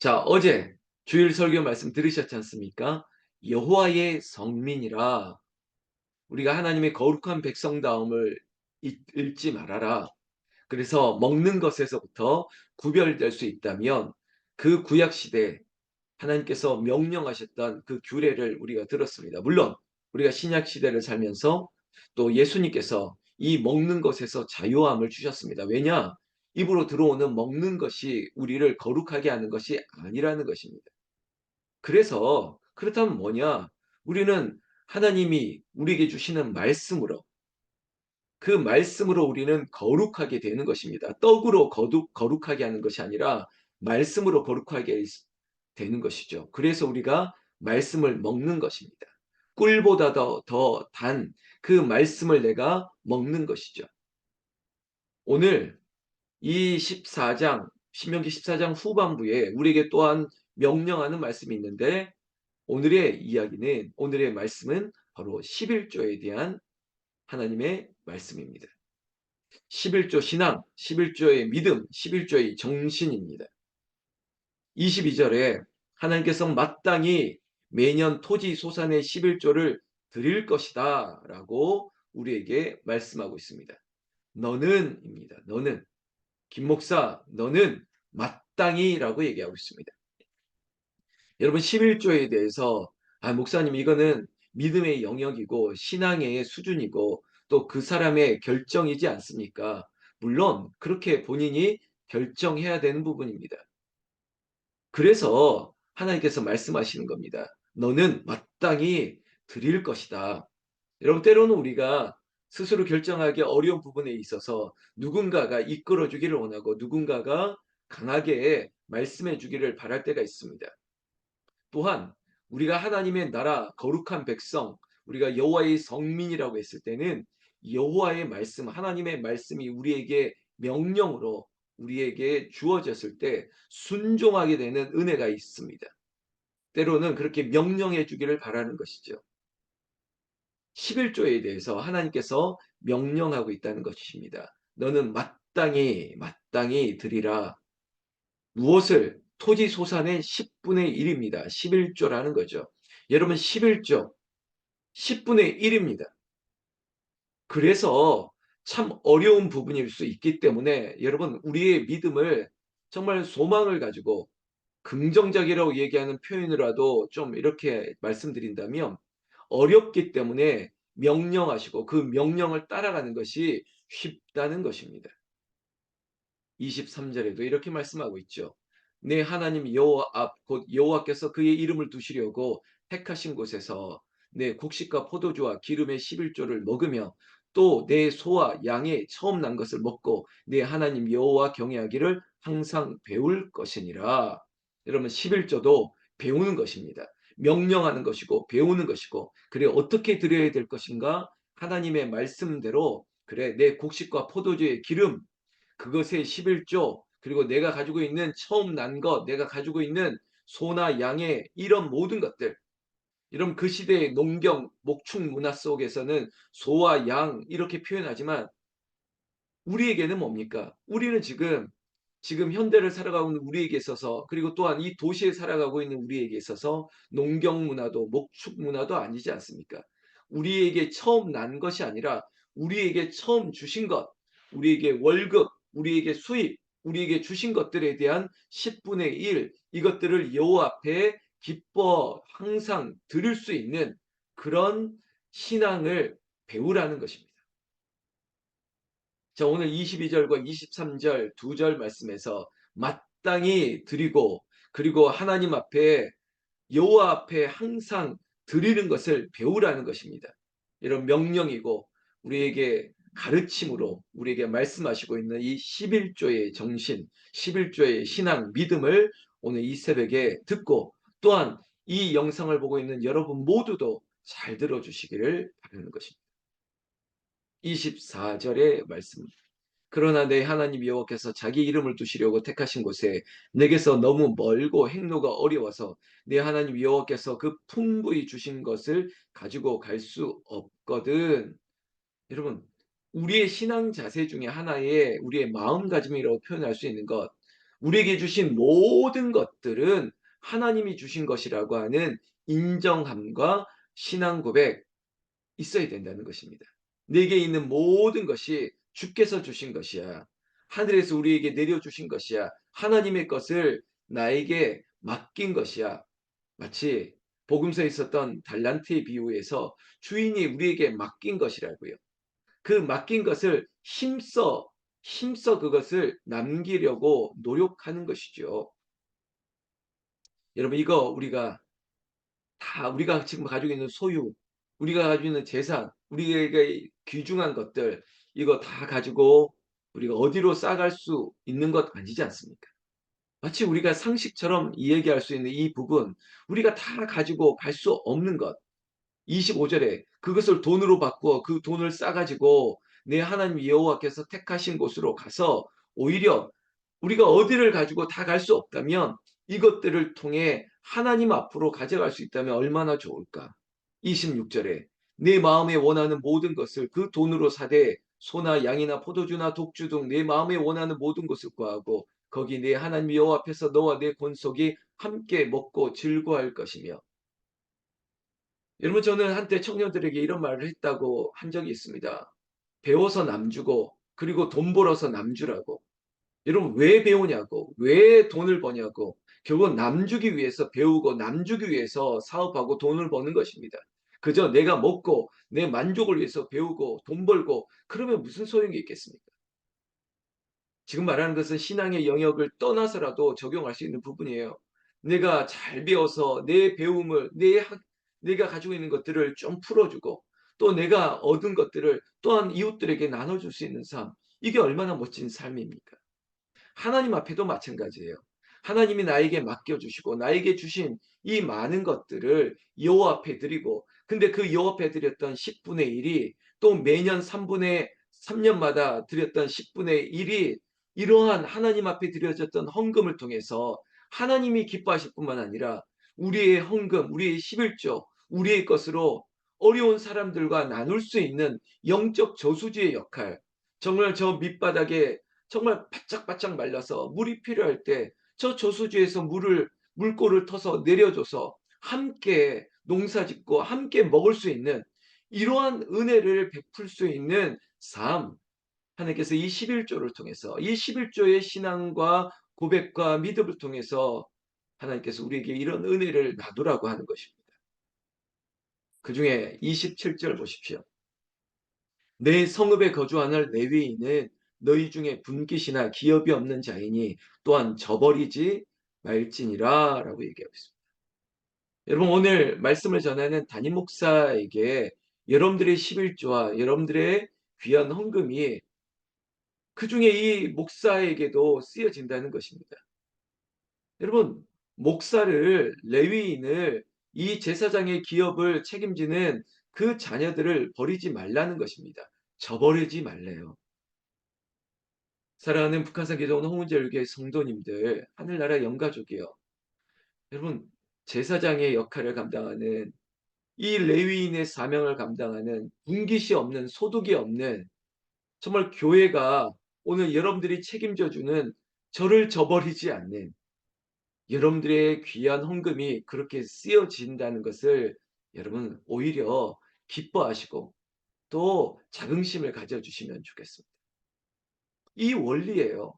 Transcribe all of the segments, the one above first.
자, 어제 주일 설교 말씀 들으셨지 않습니까? 여호와의 성민이라 우리가 하나님의 거룩한 백성다움을 잊- 잃지 말아라. 그래서 먹는 것에서부터 구별될 수 있다면 그 구약 시대 하나님께서 명령하셨던 그 규례를 우리가 들었습니다. 물론 우리가 신약 시대를 살면서 또 예수님께서 이 먹는 것에서 자유함을 주셨습니다. 왜냐? 입으로 들어오는 먹는 것이 우리를 거룩하게 하는 것이 아니라는 것입니다. 그래서 그렇다면 뭐냐? 우리는 하나님이 우리에게 주시는 말씀으로 그 말씀으로 우리는 거룩하게 되는 것입니다. 떡으로 거룩, 거룩하게 하는 것이 아니라 말씀으로 거룩하게 되는 것이죠. 그래서 우리가 말씀을 먹는 것입니다. 꿀보다 더 단 그 말씀을 내가 먹는 것이죠. 오늘 이 14장, 신명기 14장 후반부에 우리에게 또한 명령하는 말씀이 있는데 오늘의 이야기는, 오늘의 말씀은 바로 11조에 대한 하나님의 말씀입니다. 11조 신앙, 11조의 믿음, 11조의 정신입니다. 22절에 하나님께서 마땅히 매년 토지 소산의 11조를 드릴 것이다 라고 우리에게 말씀하고 있습니다. 너는 입니다. 너는 김 목사 너는 마땅히 라고 얘기하고 있습니다. 여러분 11조에 대해서 아 목사님 이거는 믿음의 영역이고 신앙의 수준이고 또 그 사람의 결정이지 않습니까? 물론 그렇게 본인이 결정해야 되는 부분입니다. 그래서 하나님께서 말씀하시는 겁니다. 너는 마땅히 드릴 것이다. 여러분 때로는 우리가 스스로 결정하기 어려운 부분에 있어서 누군가가 이끌어 주기를 원하고 누군가가 강하게 말씀해 주기를 바랄 때가 있습니다. 또한 우리가 하나님의 나라 거룩한 백성 우리가 여호와의 성민이라고 했을 때는 여호와의 말씀 하나님의 말씀이 우리에게 명령으로 우리에게 주어졌을 때 순종하게 되는 은혜가 있습니다. 때로는 그렇게 명령해 주기를 바라는 것이죠. 11조에 대해서 하나님께서 명령하고 있다는 것입니다. 너는 마땅히 마땅히 드리라. 무엇을 토지 소산의 10분의 1입니다. 11조라는 거죠. 여러분 11조 10분의 1입니다. 그래서 참 어려운 부분일 수 있기 때문에 여러분 우리의 믿음을 정말 소망을 가지고 긍정적이라고 얘기하는 표현이라도 좀 이렇게 말씀드린다면 어렵기 때문에 명령하시고 그 명령을 따라가는 것이 쉽다는 것입니다. 23절에도 이렇게 말씀하고 있죠. 내 하나님 여호와 앞 곧 여호와께서 그의 이름을 두시려고 택하신 곳에서 내 곡식과 포도주와 기름의 11조를 먹으며 또 내 소와 양의 처음 난 것을 먹고 내 하나님 여호와 경외하기를 항상 배울 것이니라. 여러분 11조도 배우는 것입니다. 명령하는 것이고 배우는 것이고 그래 어떻게 드려야 될 것인가 하나님의 말씀대로 그래 내 곡식과 포도주의 기름 그것의 11조 그리고 내가 가지고 있는 처음 난 것, 내가 가지고 있는 소나 양의 이런 모든 것들. 이런 그 시대의 농경, 목축 문화 속에서는 소와 양 이렇게 표현하지만 우리에게는 뭡니까? 우리는 지금 지금 현대를 살아가고 있는 우리에게 있어서 그리고 또한 이 도시에 살아가고 있는 우리에게 있어서 농경 문화도 목축 문화도 아니지 않습니까? 우리에게 처음 난 것이 아니라 우리에게 처음 주신 것, 우리에게 월급, 우리에게 수입, 우리에게 주신 것들에 대한 10분의 1 이것들을 여호와 앞에 기뻐 항상 드릴 수 있는 그런 신앙을 배우라는 것입니다. 자, 오늘 22절과 23절 두 절 말씀에서 마땅히 드리고 그리고 하나님 앞에 여호와 앞에 항상 드리는 것을 배우라는 것입니다. 이런 명령이고 우리에게 가르침으로 우리에게 말씀하시고 있는 이 11조의 정신, 11조의 신앙, 믿음을 오늘 이 새벽에 듣고 또한 이 영상을 보고 있는 여러분 모두도 잘 들어주시기를 바라는 것입니다. 24절의 말씀. 그러나 내 하나님 여호와께서 자기 이름을 두시려고 택하신 곳에 내게서 너무 멀고 행로가 어려워서 내 하나님 여호와께서 그 풍부히 주신 것을 가지고 갈 수 없거든. 여러분 우리의 신앙 자세 중에 하나의 우리의 마음가짐이라고 표현할 수 있는 것 우리에게 주신 모든 것들은 하나님이 주신 것이라고 하는 인정함과 신앙 고백 있어야 된다는 것입니다. 내게 있는 모든 것이 주께서 주신 것이야. 하늘에서 우리에게 내려주신 것이야. 하나님의 것을 나에게 맡긴 것이야. 마치 복음서에 있었던 달란트의 비유에서 주인이 우리에게 맡긴 것이라고요. 그 맡긴 것을 힘써 힘써 그것을 남기려고 노력하는 것이죠. 여러분 이거 우리가 다 우리가 지금 가지고 있는 소유, 우리가 가지고 있는 재산, 우리에게 귀중한 것들 이거 다 가지고 우리가 어디로 싸갈 수 있는 것 아니지 않습니까? 마치 우리가 상식처럼 이야기할 수 있는 이 부분 우리가 다 가지고 갈 수 없는 것. 25 절에 그것을 돈으로 바꾸어 그 돈을 싸 가지고 내 하나님 여호와께서 택하신 곳으로 가서 오히려 우리가 어디를 가지고 다 갈 수 없다면 이것들을 통해 하나님 앞으로 가져갈 수 있다면 얼마나 좋을까. 26 절에 내 마음에 원하는 모든 것을 그 돈으로 사되 소나 양이나 포도주나 독주 등 내 마음에 원하는 모든 것을 구하고 거기 내 하나님 여호와 앞에서 너와 내 권속이 함께 먹고 즐거워할 것이며 여러분 저는 한때 청년들에게 이런 말을 했다고 한 적이 있습니다. 배워서 남주고 그리고 돈 벌어서 남주라고. 여러분 왜 배우냐고 왜 돈을 버냐고 결국은 남주기 위해서 배우고 남주기 위해서 사업하고 돈을 버는 것입니다. 그저 내가 먹고 내 만족을 위해서 배우고 돈 벌고 그러면 무슨 소용이 있겠습니까? 지금 말하는 것은 신앙의 영역을 떠나서라도 적용할 수 있는 부분이에요. 내가 잘 배워서 내 배움을 내 학, 내가 가지고 있는 것들을 좀 풀어주고 또 내가 얻은 것들을 또한 이웃들에게 나눠줄 수 있는 삶. 이게 얼마나 멋진 삶입니까? 하나님 앞에도 마찬가지예요. 하나님이 나에게 맡겨주시고 나에게 주신 이 많은 것들을 여호와 앞에 드리고 근데 그 여호와 앞에 드렸던 10분의 1이 또 매년 3분의 3년마다 드렸던 10분의 1이 이러한 하나님 앞에 드려졌던 헌금을 통해서 하나님이 기뻐하실 뿐만 아니라 우리의 헌금, 우리의 11조, 우리의 것으로 어려운 사람들과 나눌 수 있는 영적 저수지의 역할. 정말 저 밑바닥에 정말 바짝바짝 말라서 물이 필요할 때 저 저수지에서 물을 물꼬를 터서 내려줘서 함께 농사 짓고 함께 먹을 수 있는 이러한 은혜를 베풀 수 있는 삶. 하나님께서 이 11조를 통해서 이 11조의 신앙과 고백과 믿음을 통해서 하나님께서 우리에게 이런 은혜를 놔두라고 하는 것입니다. 그 중에 27절 보십시오. 내 성읍에 거주하는 레위인은 너희 중에 분깃이나 기업이 없는 자이니 또한 저버리지 말지니라 라고 얘기하고 있습니다. 여러분 오늘 말씀을 전하는 담임 목사에게 여러분들의 11조와 여러분들의 귀한 헌금이 그 중에 이 목사에게도 쓰여진다는 것입니다. 여러분 목사를 레위인을 이 제사장의 기업을 책임지는 그 자녀들을 버리지 말라는 것입니다. 저버리지 말래요. 사랑하는 북한산 기도원 홍은절교회 성도님들, 하늘나라 영가족이요. 여러분, 제사장의 역할을 감당하는 이 레위인의 사명을 감당하는 분깃이 없는 소득이 없는 정말 교회가 오늘 여러분들이 책임져 주는 저를 저버리지 않는 여러분들의 귀한 헌금이 그렇게 쓰여진다는 것을 여러분 오히려 기뻐하시고 또 자긍심을 가져주시면 좋겠습니다. 이 원리예요.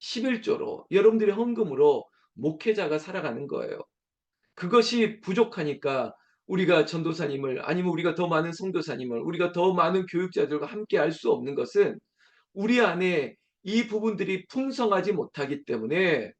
11조로 여러분들의 헌금으로 목회자가 살아가는 거예요. 그것이 부족하니까 우리가 전도사님을 아니면 우리가 더 많은 성도사님을 우리가 더 많은 교육자들과 함께 할 수 없는 것은 우리 안에 이 부분들이 풍성하지 못하기 때문에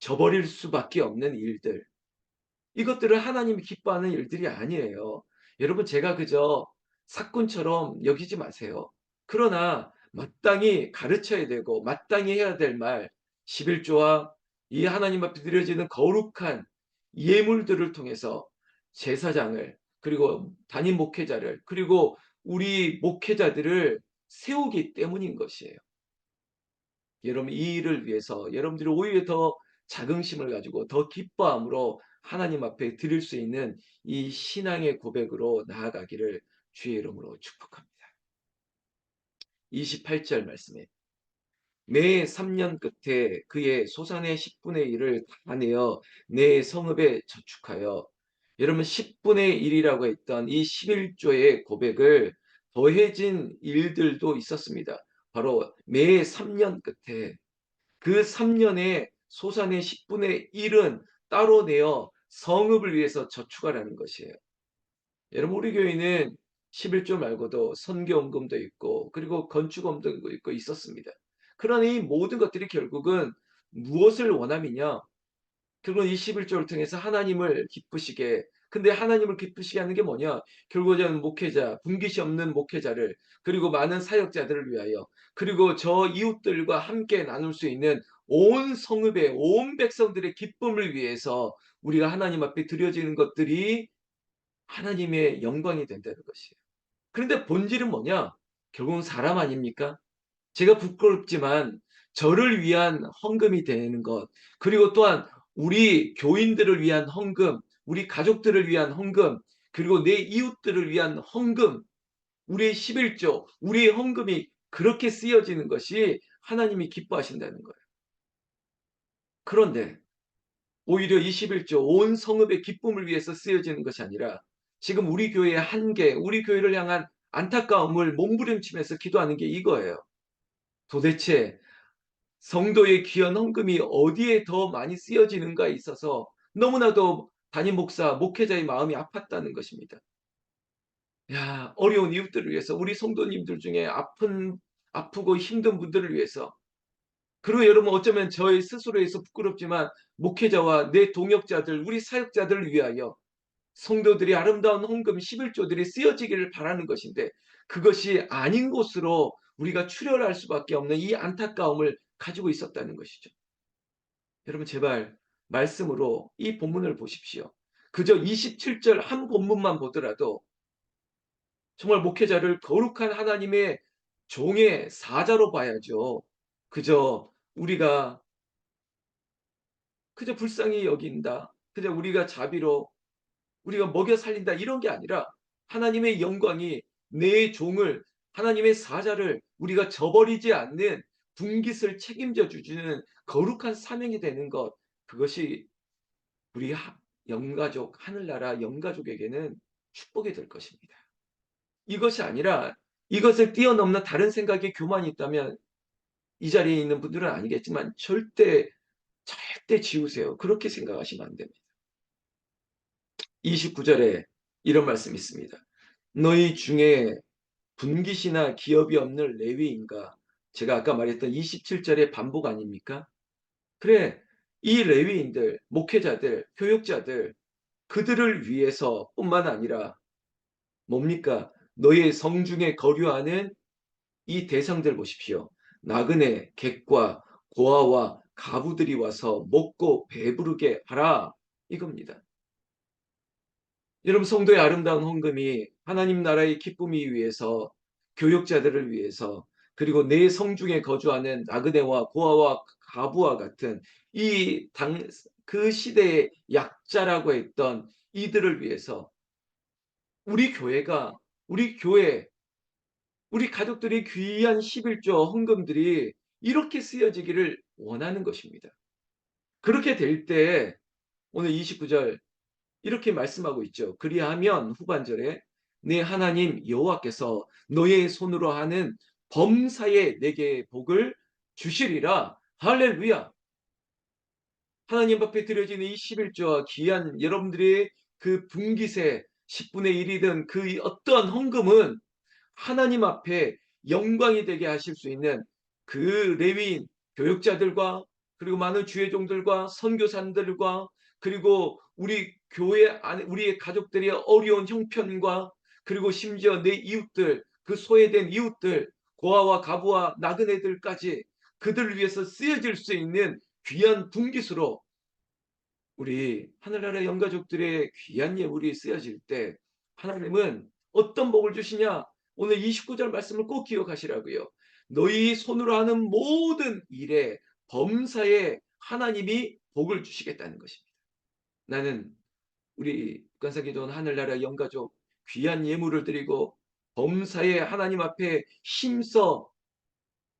저버릴 수밖에 없는 일들. 이것들을 하나님이 기뻐하는 일들이 아니에요. 여러분 제가 그저 사건처럼 여기지 마세요. 그러나 마땅히 가르쳐야 되고 마땅히 해야 될 말 11조와 이 하나님 앞에 드려지는 거룩한 예물들을 통해서 제사장을 그리고 담임 목회자를 그리고 우리 목회자들을 세우기 때문인 것이에요. 여러분 이 일을 위해서 여러분들이 오히려 더 자긍심을 가지고 더 기뻐함으로 하나님 앞에 드릴 수 있는 이 신앙의 고백으로 나아가기를 주의 이름으로 축복합니다. 28절 말씀에 매 3년 끝에 그의 소산의 10분의 1을 다 내어 내 성읍에 저축하여 여러분 10분의 1이라고 했던 이 11조의 고백을 더해진 일들도 있었습니다. 바로 매 3년 끝에 그 3년에 소산의 10분의 1은 따로 내어 성읍을 위해서 저축하라는 것이에요. 여러분 우리 교회는 11조 말고도 선교원금도 있고 그리고 건축원금도 있고 있었습니다. 그러나 이 모든 것들이 결국은 무엇을 원함이냐? 결국은 이 11조를 통해서 하나님을 기쁘시게 근데 하나님을 기쁘시게 하는 게 뭐냐? 결국은 목회자, 분깃이 없는 목회자를 그리고 많은 사역자들을 위하여 그리고 저 이웃들과 함께 나눌 수 있는 온 성읍의 온 백성들의 기쁨을 위해서 우리가 하나님 앞에 드려지는 것들이 하나님의 영광이 된다는 것이에요. 그런데 본질은 뭐냐? 결국은 사람 아닙니까? 제가 부끄럽지만 저를 위한 헌금이 되는 것, 그리고 또한 우리 교인들을 위한 헌금, 우리 가족들을 위한 헌금, 그리고 내 이웃들을 위한 헌금, 우리의 11조, 우리의 헌금이 그렇게 쓰여지는 것이 하나님이 기뻐하신다는 거예요. 그런데 오히려 21조 온 성읍의 기쁨을 위해서 쓰여지는 것이 아니라 지금 우리 교회의 한계, 우리 교회를 향한 안타까움을 몸부림치면서 기도하는 게 이거예요. 도대체 성도의 귀한 헌금이 어디에 더 많이 쓰여지는가에 있어서 너무나도 담임 목사, 목회자의 마음이 아팠다는 것입니다. 야, 어려운 이웃들을 위해서 우리 성도님들 중에 아픈 아프고 힘든 분들을 위해서 그리고 여러분 어쩌면 저의 스스로에서 부끄럽지만 목회자와 내 동역자들, 우리 사역자들을 위하여 성도들이 아름다운 헌금 11조들이 쓰여지기를 바라는 것인데 그것이 아닌 곳으로 우리가 출혈할 수밖에 없는 이 안타까움을 가지고 있었다는 것이죠. 여러분 제발 말씀으로 이 본문을 보십시오. 그저 27절 한 본문만 보더라도 정말 목회자를 거룩한 하나님의 종의 사자로 봐야죠. 그저 우리가 그저 불쌍히 여긴다. 그저 우리가 자비로 우리가 먹여 살린다 이런 게 아니라 하나님의 영광이 내 종을 하나님의 사자를 우리가 저버리지 않는 분깃을 책임져 주시는 거룩한 사명이 되는 것 그것이 우리 영가족 하늘나라 영가족에게는 축복이 될 것입니다. 이것이 아니라 이것을 뛰어넘는 다른 생각이 교만이 있다면 이 자리에 있는 분들은 아니겠지만 절대 절대 지우세요. 그렇게 생각하시면 안 됩니다. 29절에 이런 말씀이 있습니다. 너희 중에 분깃이나 기업이 없는 레위인가? 제가 아까 말했던 27절의 반복 아닙니까? 그래, 이 레위인들, 목회자들, 교육자들, 그들을 위해서 뿐만 아니라 뭡니까? 너의 성중에 거류하는 이 대상들 보십시오. 나그네, 객과 고아와 가부들이 와서 먹고 배부르게 하라. 이겁니다. 여러분 성도의 아름다운 헌금이 하나님 나라의 기쁨이 위해서 교역자들을 위해서 그리고 내 성중에 거주하는 나그네와 고아와 가부와 같은 이 당 그 시대의 약자라고 했던 이들을 위해서 우리 교회가 우리 교회 우리 가족들이 귀한 11조 헌금들이 이렇게 쓰여지기를 원하는 것입니다. 그렇게 될 때 오늘 29절 이렇게 말씀하고 있죠. 그리하면 후반절에 내 하나님 여호와께서 너의 손으로 하는 범사에 내게 복을 주시리라. 할렐루야. 하나님 앞에 드려지는 이 11조와 귀한 여러분들의 그 분깃의 10분의 1이든 그 어떠한 헌금은 하나님 앞에 영광이 되게 하실 수 있는 그 레위인 교육자들과 그리고 많은 주의 종들과 선교사들과 그리고 우리 교회 안에 우리의 가족들의 어려운 형편과 그리고 심지어 내 이웃들 그 소외된 이웃들 고아와 가부와 나그네들까지 그들을 위해서 쓰여질 수 있는 귀한 분깃으로 우리 하늘나라 영가족들의 귀한 예물이 쓰여질 때 하나님은 어떤 복을 주시냐 오늘 29절 말씀을 꼭 기억하시라고요. 너희 손으로 하는 모든 일에 범사에 하나님이 복을 주시겠다는 것입니다. 나는 우리 관사기도원 하늘나라 영가족 귀한 예물을 드리고 범사에 하나님 앞에 힘써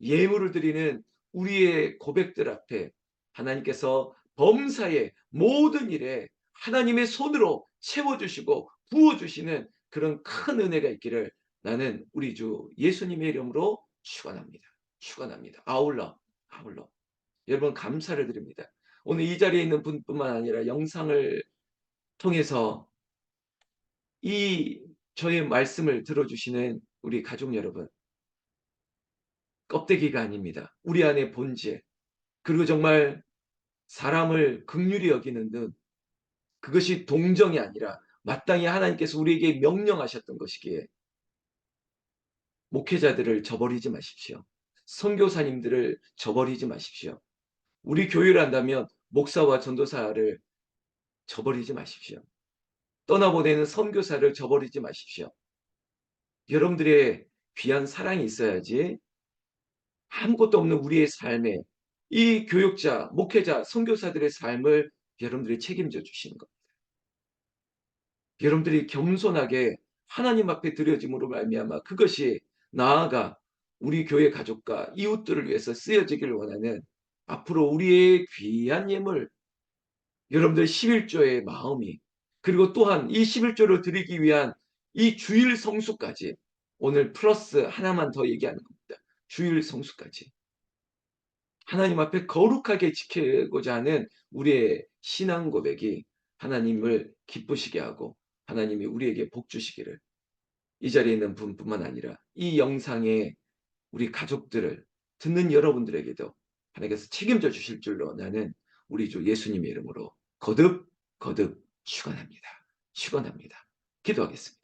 예물을 드리는 우리의 고백들 앞에 하나님께서 범사의 모든 일에 하나님의 손으로 채워주시고 부어주시는 그런 큰 은혜가 있기를 나는 우리 주 예수님의 이름으로 축원합니다. 축원합니다. 아울러 아울러 여러분 감사를 드립니다. 오늘 이 자리에 있는 분뿐만 아니라 영상을 통해서 이 저의 말씀을 들어주시는 우리 가족 여러분 껍데기가 아닙니다. 우리 안에 본질 그리고 정말 사람을 극률히 여기는 눈 그것이 동정이 아니라 마땅히 하나님께서 우리에게 명령하셨던 것이기에 목회자들을 저버리지 마십시오. 선교사님들을 저버리지 마십시오. 우리 교회를 한다면 목사와 전도사를 저버리지 마십시오. 떠나보내는 선교사를 저버리지 마십시오. 여러분들의 귀한 사랑이 있어야지 아무것도 없는 우리의 삶에 이 교육자, 목회자, 선교사들의 삶을 여러분들이 책임져 주시는 겁니다. 여러분들이 겸손하게 하나님 앞에 드려짐으로 말미암아 그것이 나아가 우리 교회 가족과 이웃들을 위해서 쓰여지기를 원하는 앞으로 우리의 귀한 예물 여러분들 11조의 마음이 그리고 또한 이 11조를 드리기 위한 이 주일 성수까지 오늘 플러스 하나만 더 얘기하는 겁니다. 주일 성수까지. 하나님 앞에 거룩하게 지키고자 하는 우리의 신앙 고백이 하나님을 기쁘시게 하고 하나님이 우리에게 복 주시기를 이 자리에 있는 분뿐만 아니라 이 영상에 우리 가족들을 듣는 여러분들에게도 하나님께서 책임져 주실 줄로 나는 우리 주 예수님의 이름으로 거듭 거듭 축원합니다. 축원합니다. 기도하겠습니다.